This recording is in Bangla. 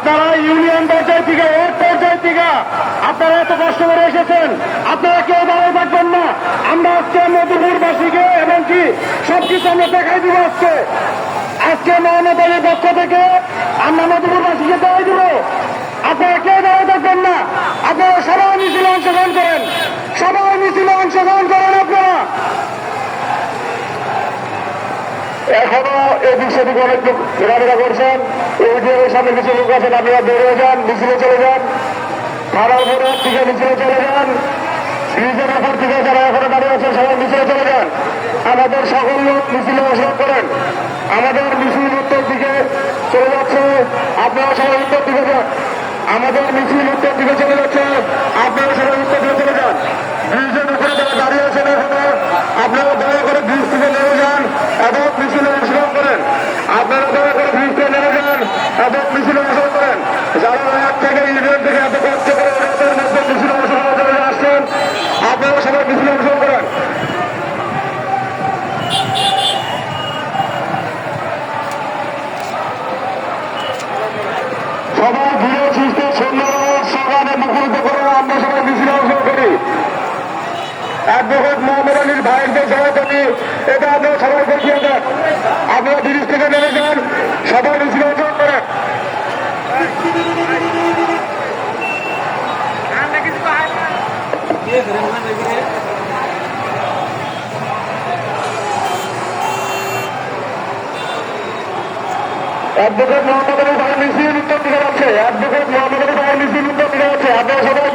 আপনারা ইউনিয়ন পর্যায় থেকে, ওয়ার্ড পর্যায় থেকে, আপনারা এত কষ্ট করে এসেছেন, আপনারা কেউ দাঁড়িয়ে থাকবেন না। আমরা আজকে মধুপুরবাসীকে এবং কি, সবকিছু আমরা দেখাই দিব আজকে। আজকে মহানগরীর পক্ষ থেকে আমরা মধুপুরবাসীকে দেখাই দিব। আপনারা কেউ দাঁড়িয়ে থাকবেন না। আপনারা সবাই মিছিলে অংশগ্রহণ করেন। সবাই মিছিলে অংশগ্রহণ করেন আপনারা। এখনও এই বিষয়টি অনেক ঘোরাফেরা করছেন। এটিএমের সামনে কিছু লোক আছেন আপনারা বেরিয়ে যান, মিছিলে চলে যান। খারাপ ঘোরার থেকে মিছিলে চলে যান। ব্রিজের ওপর থেকে যারা এখনও দাঁড়িয়ে আছেন, সবাই মিছিলে চলে যান। আমাদের সকল লোক মিছিলে অংশগ্রহণ করেন। আমাদের মিছিল উত্তর দিকে চলে যাচ্ছে। আপনারা সবাই উত্তর দিকে যান। আমাদের মিছিল উত্তর দিকে চলে যাচ্ছে। আপনারা সবাই উত্তর দিকে চলে যান। ব্রিজের উপরে যারা দাঁড়িয়ে আছেন এখনও, আপনারা দয়া করে ব্রিজ থেকে নেমে যান এবং মিছিলে অংশগ্রহণ করেন আপনারা দয়া করে ব্রিজ থেকে নেমে এবং মিছিলে অংশগ্রহণ করেন। যারা এক থেকে ইউনিয়ন থেকে এত কষ্ট করে রাতের মধ্যে মিছিলে অংশগ্রহণ করে আসছেন আপনারা সবাই মিছিলে অংশগ্রহণ করেন। করে আমরা সবাই মিছিলে অংশগ্রহণ করি। অ্যাডভোকেট মোহাম্মদ আলীর এটা আপনারা সবাই থেকে নেমে যান, সবাই অ্যাডভোকেট মোহাম্মদ আলী সাহেব মিছিল উত্তর দিকে আছে। অ্যাডভোকেট মোহাম্মদ আলী সাহেব মিছিল উত্তর দিকে যাচ্ছে আপনারা সবাই